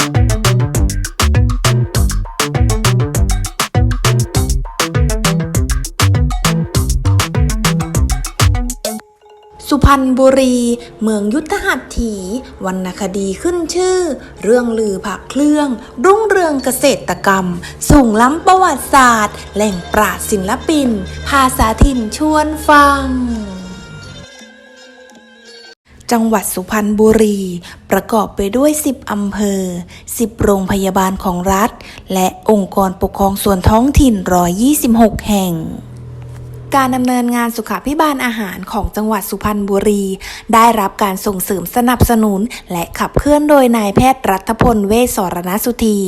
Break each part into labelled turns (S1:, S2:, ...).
S1: สุพรรณบุรี เมืองยุทธหัตถีวรรณคดีขึ้นชื่อ เรื่องลือผักเครื่อง รุ่งเรืองเกษตรกรรมส่งล้ำประวัติศาสตร์ แหล่งปราชญ์ศิลปิน ภาษาถิ่นชวนฟัง จังหวัดสุพรรณบุรี ประกอบไปด้วย 10 อำเภอ 10 โรงพยาบาลของรัฐ และองค์กรปกครองส่วนท้องถิ่น 126 แห่ง การดำเนินงานสุขาพิบาลอาหารของจังหวัดสุพรรณบุรี ได้รับการส่งเสริมสนับสนุน และขับเคลื่อนโดยนายแพทย์รัฐพลเวชสรณสุธี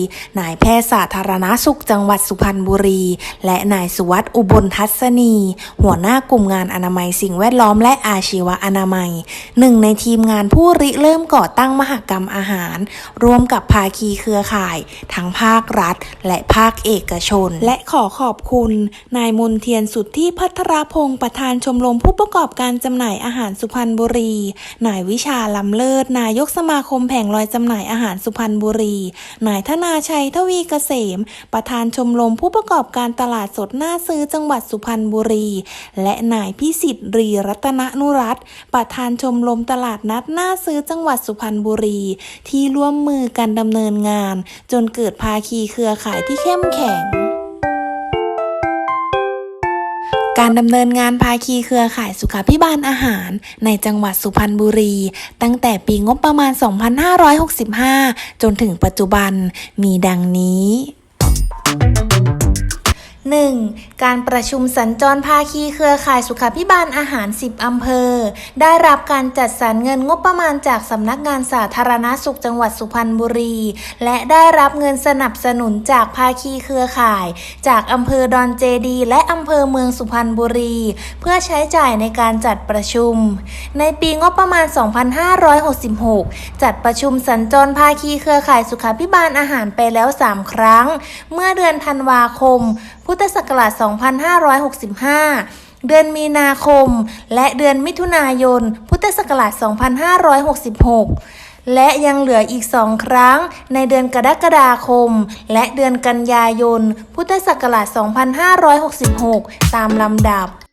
S1: นายแพทย์สาธารณสุขจังหวัดสุพรรณบุรี และนายสุวัสด์อุบลทัศนี หัวหน้ากลุ่มงานอนามัยสิ่งแวดล้อมและอาชีวอนามัย หนึ่งในทีมงานผู้ริเริ่มก่อตั้งมหกรรมอาหาร ร่วมกับภาคีเครือข่าย ทั้งภาครัฐ และภาคเอกชน และขอขอบคุณ นายมนเทียนสุดทธิพัทรพงศ์ประธานชมรมผู้ประกอบการจำหน่ายอาหารสุพรรณบุรี นายวิชาลำเลิศ นายกสมาคมแผงลอยจำหน่ายอาหารสุพรรณบุรี นายธนาชัยทวีเกษม ประธานชมรมผู้ประกอบการตลาดสดหน้าซื้อจังหวัดสุพรรณบุรี และนายพิสิทธิ์รีรัตนนุรัตน์ประธานชมรมตลาดนัดหน้าซื้อจังหวัดสุพรรณบุรี ที่ร่วมมือกันดำเนินงาน จนเกิดภาคีเครือข่ายที่เข้มแข็ง การดำเนินงานภาคีเครือข่ายสุขาพิบาลอาหาร ในจังหวัดสุพรรณบุรี ตั้งแต่ปีงบประมาณ 2565 จนถึงปัจจุบันมีดังนี้ 1. การประชุมสัญจรภาคีเครือข่ายสุขาพิบาลอาหาร 10 อำเภอ ได้รับการจัดสรรเงินงบประมาณจากสำนักงานสาธารณสุขจังหวัดสุพรรณบุรี และได้รับเงินสนับสนุนจากภาคีเครือข่าย จากอำเภอดอนเจดีและอำเภอเมืองสุพรรณบุรี เพื่อใช้จ่ายในการจัดประชุม ในปีงบประมาณ 2566 จัดประชุมสัญจรภาคีเครือข่ายสุขาพิบาลอาหารไปแล้ว 3 ครั้ง เมื่อเดือนธันวาคม พุทธศักราช 2565 เดือนมีนาคม และเดือนมิถุนายน พุทธศักราช 2566 และยังเหลืออีกสองครั้งในเดือนกรกฎาคม และเดือนกันยายน พุทธศักราช 2566 ตามลำดับ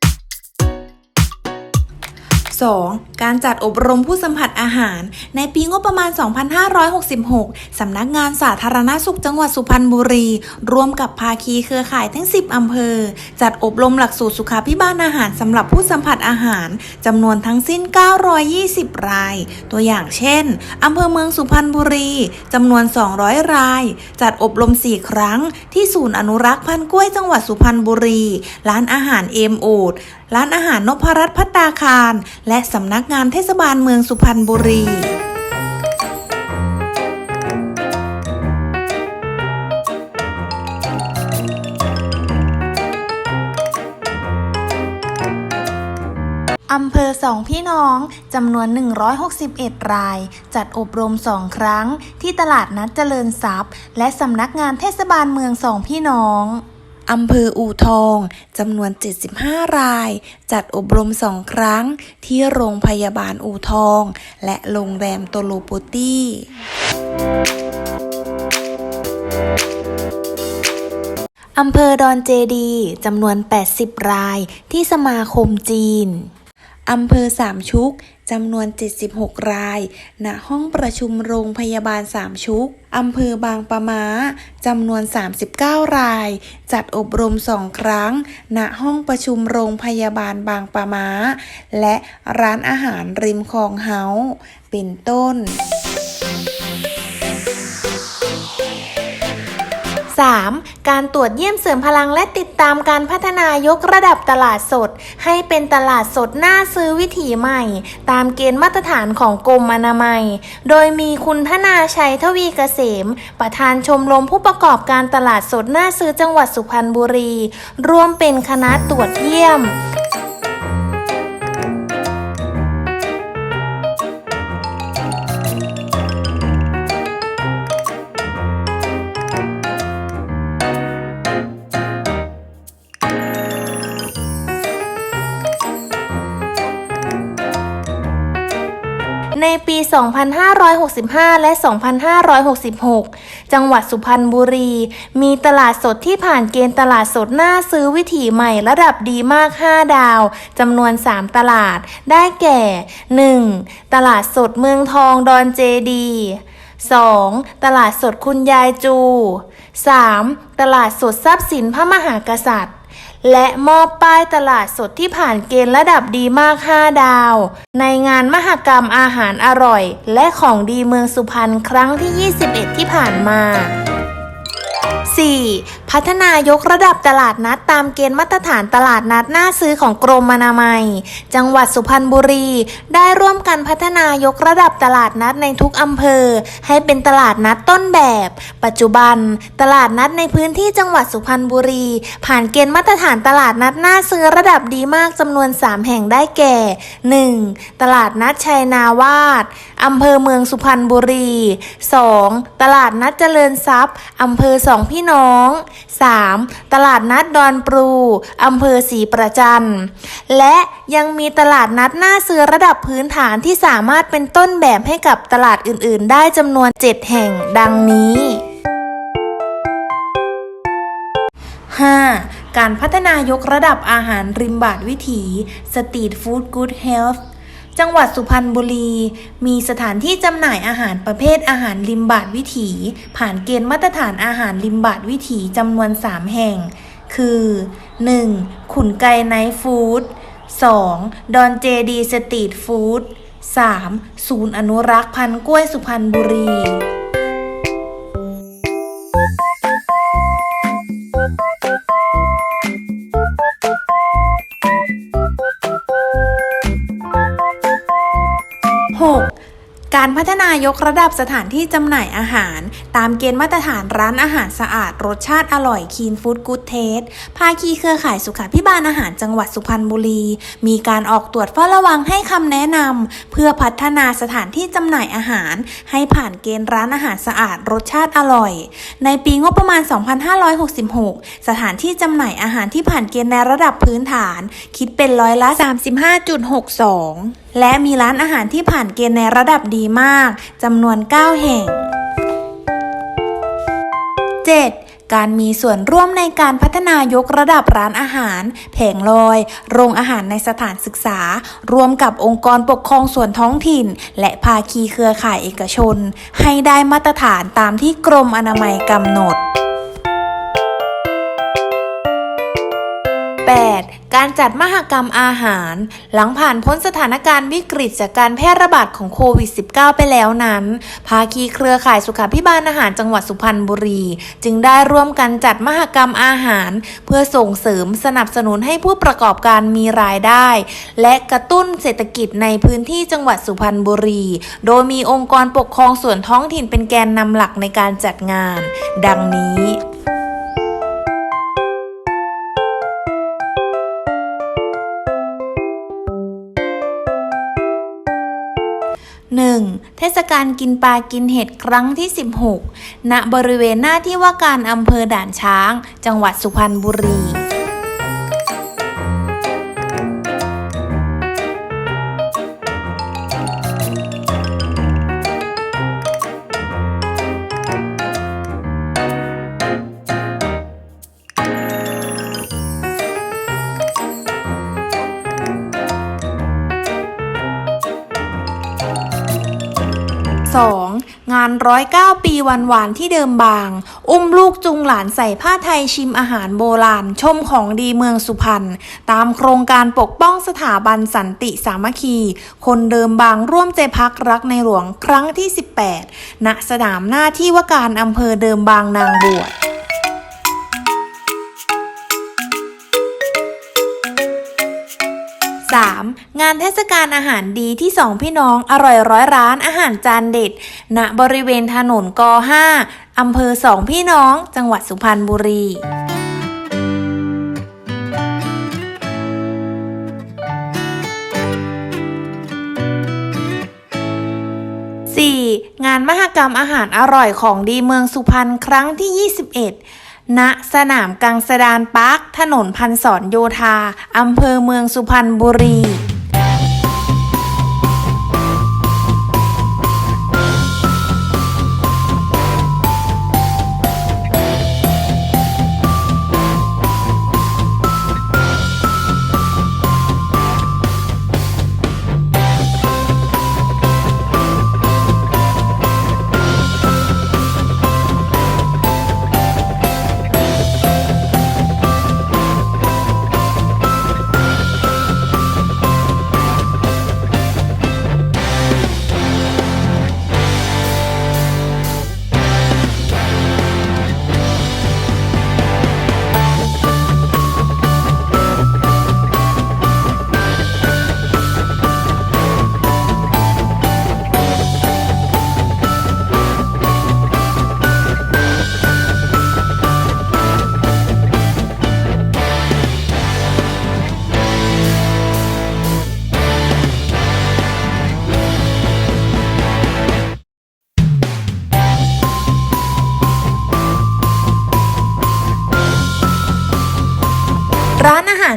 S1: 2. การจัดอบรมผู้สัมผัสอาหาร ในปีงบประมาณ 2566 สำนักงานสาธารณสุขจังหวัดสุพรรณบุรี ร่วมกับภาคีเครือข่ายทั้ง 10 อำเภอ จัดอบรมหลักสูตรสุขาพิบาลอาหารสำหรับผู้สัมผัสอาหาร จำนวนทั้งสิ้น 920 ราย ตัวอย่างเช่น อำเภอเมืองสุพรรณบุรี จำนวน 200 ราย จัดอบรม 4 ครั้ง ที่ศูนย์อนุรักษ์พันกล้วยจังหวัดสุพรรณบุรี ร้านอาหารเอมโอดร้านอาหารนพรัตน์พัตตาคารและสำนักงานเทศบาลเมืองสุพรรณบุรีอำเภอสองพี่น้องจำนวน 161 ราย จัดอบรมสองครั้ง ที่ตลาดนัดเจริญทรัพย์ และสำนักงานเทศบาลเมืองสองพี่น้อง อำเภออู่ทองจำนวน 75 ราย จัดอบรมสองครั้งที่โรงพยาบาลอู่ทอง และโรงแรมโตโลโปตี้อำเภอดอนเจดีจำนวน 80 รายที่สมาคมจีน อำเภอสามชุกจำนวน 76 ราย ณ ห้องประชุมโรงพยาบาลสามชุก อำเภอบางปะมาจำนวน 39 ราย จัดอบรมสองครั้ง ณ ห้องประชุมโรงพยาบาลบางปะมาและร้านอาหารริมคลองเฮา เป็นต้น 3. การตรวจเยี่ยมเสริมพลังและติดตามการพัฒนายกระดับตลาดสด ให้เป็นตลาดสดหน้าซื้อวิถีใหม่ ตามเกณฑ์มาตรฐานของกรมอนามัย โดยมีคุณธนาชัยทวีเกษม ประธานชมรมผู้ประกอบการตลาดสดหน้าซื้อจังหวัดสุพรรณบุรี ร่วมเป็นคณะตรวจเยี่ยม 2565 และ 2566 จังหวัดสุพรรณบุรี มีตลาดสดที่ผ่านเกณฑ์ตลาดสดหน่าซื้อวิถีใหม่ระดับดีมาก 5 ดาวจำนวน 3 ตลาด ได้แก่ 1. ตลาดสดเมืองทองดอนเจดี 2. ตลาดสดคุณยายจู 3. ตลาดสดทรัพย์สินพระมหากษัตริย์ และมอบป้ายตลาดสดที่ผ่านเกณฑ์ระดับดีมาก 5 ดาว ในงานมหกรรมอาหารอร่อย และของดีเมืองสุพรรณครั้งที่ 21 ที่ผ่านมา 4. พัฒนายกระดับตลาดนัดตามเกณฑ์มาตรฐานตลาดนัดหน่าซื้อของกรมอนามัย จังหวัดสุพรรณบุรี ได้ร่วมกันพัฒนายกระดับตลาดนัดในทุกอำเภอ ให้เป็นตลาดนัดต้นแบบ ปัจจุบัน ตลาดนัดในพื้นที่จังหวัดสุพรรณบุรี ผ่านเกณฑ์มาตรฐานตลาดนัดหน่าซื้อระดับดีมากจำนวน 3 แห่งได้แก่ 1. ตลาดนัดชัยนาวาสอำเภอเมืองสุพรรณบุรี 2. ตลาดนัดเจริญทรัพย์อำเภอสองพี่น้อง 3. ตลาดนัดดอนปรูอำเภอศรีประจันและยังมีตลาดนัดหน้าเสือระดับพื้นฐานที่สามารถเป็นต้นแบบให้กับตลาดอื่น ๆ ได้จำนวน 7 แห่งดังนี้ 5. การพัฒนายกระดับอาหารริมบาทวิถี สตรีทฟู้ดกู๊ดเฮลท์ จังหวัดสุพรรณบุรี มีสถานที่จำหน่ายอาหารประเภทอาหารริมบาทวิถี ผ่านเกณฑ์มาตรฐานอาหารริมบาทวิถีจำนวน 3 แห่ง คือ 1. ขุนไกไนท์ฟู้ด 2. ดอนเจดีสตรีทฟู้ด 3. ศูนย์อนุรักษ์พันธุ์กล้วยสุพรรณบุรี การพัฒนายกระดับสถานที่จำหน่ายอาหาร ตามเกณฑ์มาตรฐานร้านอาหารสะอาด รสชาติอร่อยคีนฟู้ดกู๊ดเทสภาคีเครือข่ายสุขาพิบาลอาหารจังหวัดสุพรรณบุรี มีการออกตรวจเฝ้าระวังให้คำแนะนำเพื่อพัฒนาสถานที่จำหน่ายอาหาร ให้ผ่านเกณฑ์ร้านอาหารสะอาด รสชาติอร่อย ในปีงบประมาณ 2566 สถานที่จำหน่ายอาหารที่ผ่านเกณฑ์ในระดับพื้นฐาน คิดเป็นร้อยละ 35.62 และมีร้านอาหารที่ผ่านเกณฑ์ในระดับดีมากจำนวน 9 แห่ง 7. การมีส่วนร่วมในการพัฒนายกระดับร้านอาหาร แผงลอย โรงอาหารในสถานศึกษา รวมกับองค์กรปกครองส่วนท้องถิ่น และภาคีเครือข่ายเอกชน ให้ได้มาตรฐานตามที่กรมอนามัยกำหนด 8. การจัดมหกรรมอาหาร หลังผ่านพ้นสถานการณ์วิกฤตจากการแพร่ระบาดของโควิด -19 ไปแล้วนั้น ภาคีเครือข่ายสุขาพิบาลอาหารจังหวัดสุพรรณบุรี จึงได้ร่วมกันจัดมหกรรมอาหาร เพื่อส่งเสริมสนับสนุนให้ผู้ประกอบการมีรายได้ และกระตุ้นเศรษฐกิจในพื้นที่จังหวัดสุพรรณบุรี โดยมีองค์กรปกครองส่วนท้องถิ่นเป็นแกนนำหลักในการจัดงาน ดังนี้ 1. เทศกาลกินปลากินเห็ดครั้งที่ 16 ณ บริเวณหน้าที่ว่าการอำเภอด่านช้าง จังหวัดสุพรรณบุรี 2. งานร้อยเก้าปีวันหวานที่เดิมบาง อุ้มลูกจุงหลานใส่ผ้าไทยชิมอาหารโบราณ ชมของดีเมืองสุพรรณ ตามโครงการปกป้องสถาบันสันติสามัคคี คนเดิมบางร่วมใจพักรักในหลวงครั้งที่ 18 ณ สนามหน้าที่ว่าการอำเภอเดิมบางนางบวช 3. งานเทศกาลอาหารดีที่สองพี่น้องอร่อยร้อยร้านอาหารจานเด็ด ณบริเวณถนนก5อำเภอสองพี่น้อง จังหวัดสุพรรณบุรีงานมหกรรมอาหารอร่อยของดีเมืองสุพรรณครั้งที่ 21 ณสนามกังสดานปาร์คถนนพันศรโยธาอำเภอเมืองสุพรรณบุรี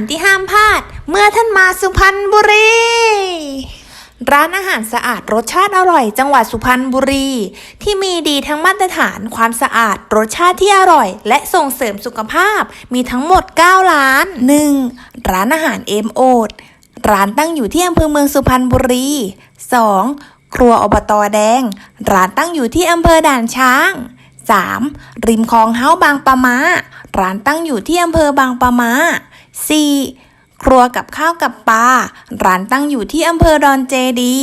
S1: ารที่ห้ามพลาด เมื่อท่านมาสุพรรณบุรี ร้านอาหารสะอาดรสชาติอร่อย จังหวัดสุพรรณบุรี ที่มีดีทั้งมาตรฐานความสะอาด รสชาติที่อร่อย และส่งเสริมสุขภาพมีทั้งหมด 9 ร้าน 1. ร้านอาหารเอมโอดร้านตั้งอยู่ที่อำเภอเมืองสุพรรณบุรี 2. ครัวอบตแดง ร้านตั้งอยู่ที่อำเภอด่านช้าง 3. ริมคลองเฮ้าบางปะมา ร้านตั้งอยู่ที่อำเภอบางปะมา 4. ครัวกับข้าวกับปลา ร้านตั้งอยู่ที่อำเภอดอนเจดี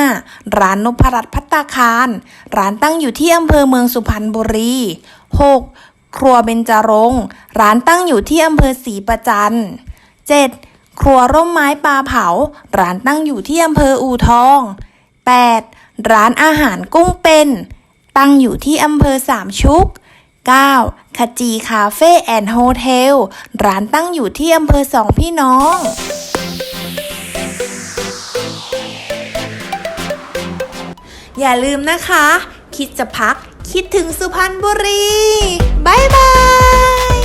S1: 5. ร้านนพรัตน์พัตตาคาร ร้านตั้งอยู่ที่อำเภอเมืองสุพรรณบุรี 6. ครัวเบญจรงร้านตั้งอยู่ที่อำเภอศรีประจัน 7. ครัวร่มไม้ปลาเผา ร้านตั้งอยู่ที่อำเภออู่ทอง 8. ร้านอาหารกุ้งเป็น ตั้งอยู่ที่อำเภอสามชุก 9. ขจีคาเฟ่แอนด์โฮเทล ร้านตั้งอยู่ที่อำเภอสองพี่น้องอย่าลืมนะคะ คิดจะพัก คิดถึงสุพรรณบุรีบายบาย